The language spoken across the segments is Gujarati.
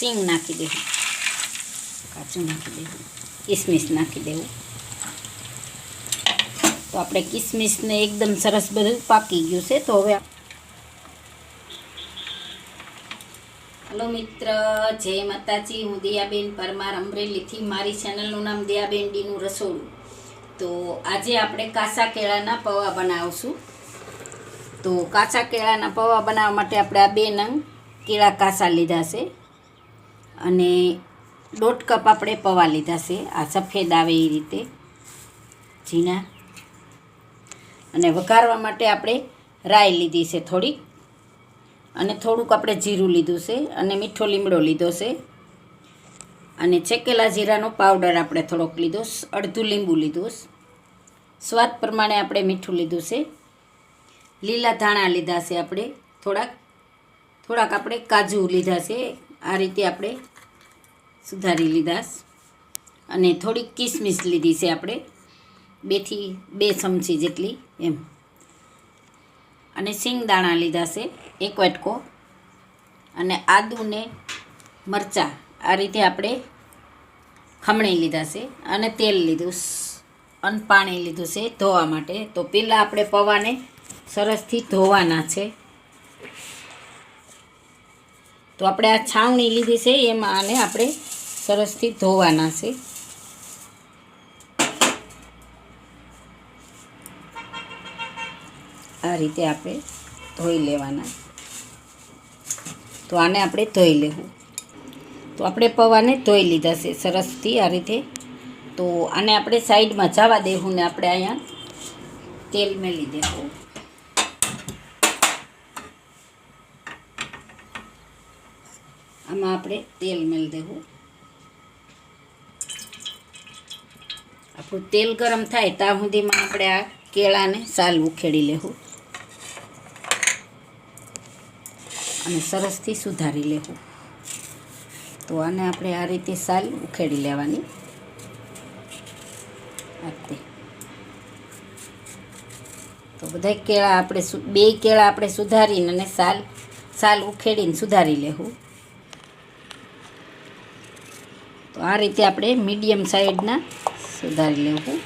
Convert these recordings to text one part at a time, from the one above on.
સિંગ નાખી દેવું. કાચું નાખી દેવું. કિસમિસ નાખી દેવું. તો આપણે કિસમિસને એકદમ સરસ બધું પાકી ગયું છે. તો હવે હલો મિત્ર, જય માતાજી. હું દિયાબેન પરમાર અમરેલીથી. મારી ચેનલનું નામ દિયાબેન ડીનું રસોડું. તો આજે આપણે કાચા કેળાના પૌવા બનાવશું. તો કાચા કેળાના પૌવા બનાવવા માટે આપણે આ બે નંગ કેળા કાચા લીધા છે. અને દોઢ કપ આપણે પૌવા લીધા છે. આ સફેદ આવે એ રીતે. ઝીણા. અને વઘારવા માટે આપણે રાઈ લીધી છે થોડીક. અને થોડુંક આપણે જીરું લીધું છે અને મીઠો લીમડો લીધો છે. અને ચેકેલા જીરાનો પાવડર આપણે થોડોક લીધો અડધું લીંબુ લીધું સ્વાદ પ્રમાણે આપણે મીઠું લીધું છે. લીલા ધાણા લીધા છે આપણે થોડાક. થોડાક આપણે કાજુ લીધા છે. આ રીતે આપણે સુધારી લીધા અને થોડીક કિસમિસ લીધી છે આપણે. બેથી બે ચમચી જેટલી એમ. અને સિંગદાણા લીધા છે એક વાટકો. અને આદુને મરચાં આ રીતે આપણે ખમણી લીધા છે. અને તેલ લીધું અને પાણી લીધું છે ધોવા માટે. તો પહેલાં આપણે પૌવાને સરસથી ધોવાના છે. તો આપણે આ છાવણી લીધી છે, એમાં આને આપણે સરસથી ધોવાના છે. આ રીતે આપણે ધોઈ લેવાના. તો આને આપણે ધોઈ લેવું. તો આપણે પૌવાને ધોઈ લીધા છે, સરસથી આ રીતે. તો આને આપણે સાઈડમાં જવા દેવું ને આપણે અહીંયા તેલ મેલી દેવું આમાં આપણે તેલ મેળ દેવું. આપણું તેલ ગરમ થાય ત્યાં સુધીમાં આપણે આ કેળાને સાલ ઉખેડી લેવું. અને સરસથી સુધારી લેવું. તો આને આપણે આ રીતે સાલ ઉખેડી લેવાની. આ તો બધા કેળા આપણે બે કેળા આપણે સુધારીને અને સાલ સાલ ઉખેડીને સુધારી લેવું. તો આ રીતે આપણે મીડિયમ સાઈડના સુધારી લેવું.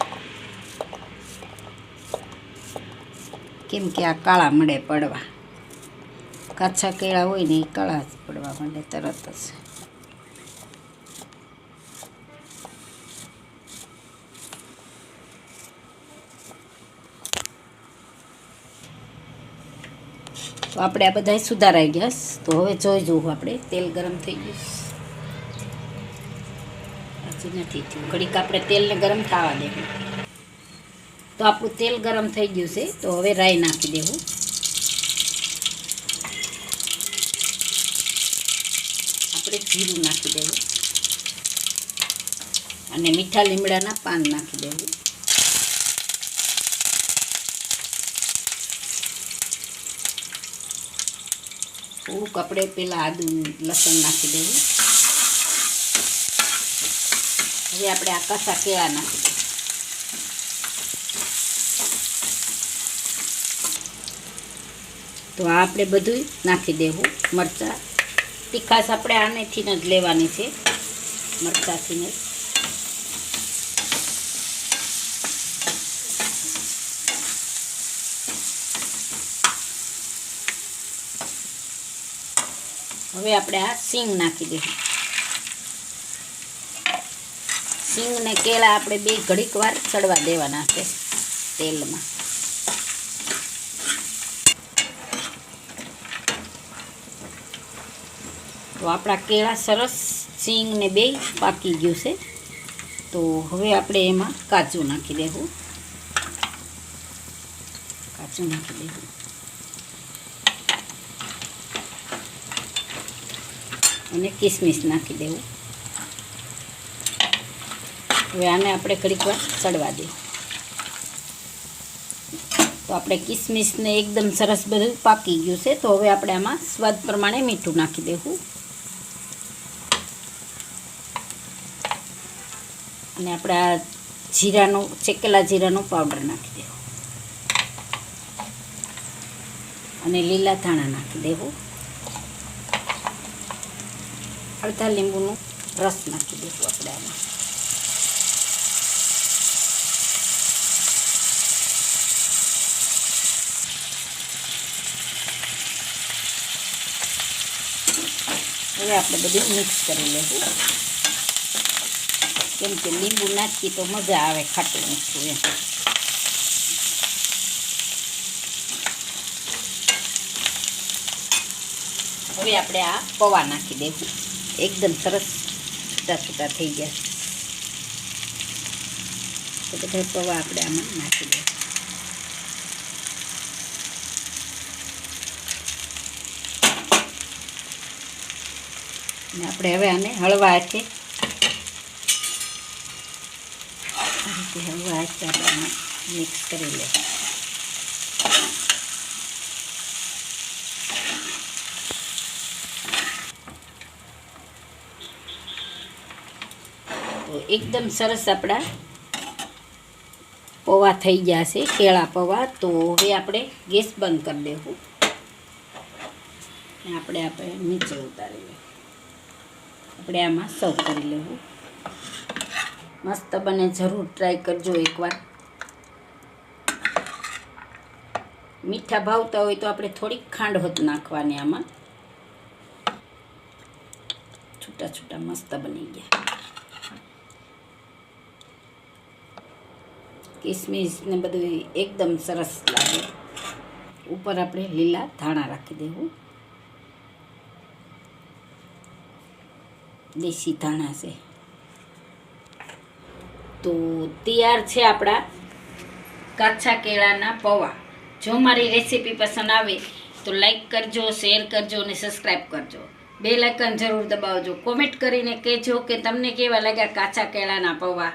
કેમ કે આ કાળા મળે પડવા. કાચા કેળા હોય ને એ કાળા જ પડવા માંડે તરત જ. તો આપણે આ બધા સુધારાઈ ગયા. તો હવે જોઈ જોવું આપણે. તેલ ગરમ થઈ ગયું. હજી નથી થયું. ઘડીક આપણે તેલને ગરમ થવા દેવું. તો આપણું તેલ ગરમ થઈ ગયું છે, તો હવે રાઈ નાખી દેવું. આપણે જીરું નાખી દેવું. અને મીઠા લીમડાના પાન નાખી દેવું. થોડુંક આપણે પેલા આદુ લસણ નાખી દેવું. હવે આપણે આ કસા કેળા તો આ આપણે બધું નાખી દેવું, મરચાં. તીખાશ આપણે આનેથી જ લેવાની છે મરચાંથી જ હવે આપણે આ સિંગ નાખી દઈશું સિંગ ને કેળા આપણે બે ઘડીક વાર ચડવા દેવાના છે તેલમાં. તો આપણા કેળા સરસ સિંગ ને બે પાકી ગયું છે. તો હવે આપણે એમાં કાજુ નાખી દેવું. કાજુ નાખી દેવું. અને કિસમિસ નાખી દેવું. હવે આને આપણે ઘડીક વાર ચડવા દઈએ. તો આપણે કિસમિસને એકદમ સરસ બધું પાકી ગયું છે, તો હવે આપણે આમાં સ્વાદ પ્રમાણે મીઠું નાખી દેવું. અને આપણે આ જીરાનો, ચેકેલા જીરાનો પાવડર નાખી દેવો. અને લીલા ધાણા નાખી દેવું. અડધા લીંબુનું રસ નાખી દઈશું આપણે આમાં. હવે આપણે બધું મિક્સ કરી લઈશું કેમ કે લીંબુ નાખી તો મજા આવે ખાટું મીઠું એમ. હવે આપણે આ પૌવા નાખી દઈશું. એકદમ સરસ છૂટા છૂટા થઈ ગયા. તો બધા પૌવા આપણે આમાં નાખી દઈએ અને આપણે હવે આને હળવા છે આપણે મિક્સ કરી લઈએ તો એકદમ સરસ આપણા પૌવા થઈ ગયા છે, કેળા પૌવા. તો હવે આપણે ગેસ બંધ કરી દેવું. આપણે આપણે નીચે ઉતારી લઈએ આપણે આમાં સર્વ કરી લેવું. મસ્ત બને, જરૂર ટ્રાય કરજો એકવાર. મીઠા ભાવતા હોય તો આપણે થોડીક ખાંડ હોત નાખવાની આમાં. છૂટા છૂટા મસ્ત બની ગયા. કિસમિસ ને બધું એકદમ સરસ લાગે. ઉપર આપણે લીલા ધાણા રાખી દેવું. દેશી ધાણા છે. તો તૈયાર છે આપણા કાચા કેળાના પૌવા. જો મારી રેસીપી પસંદ આવે તો લાઈક કરજો, શેર કરજો અને સબસ્ક્રાઈબ કરજો. બે લાઇકન જરૂર દબાવજો. કોમેન્ટ કરીને કહેજો કે તમને કેવા લાગ્યા કાચા કેળાના પૌવા.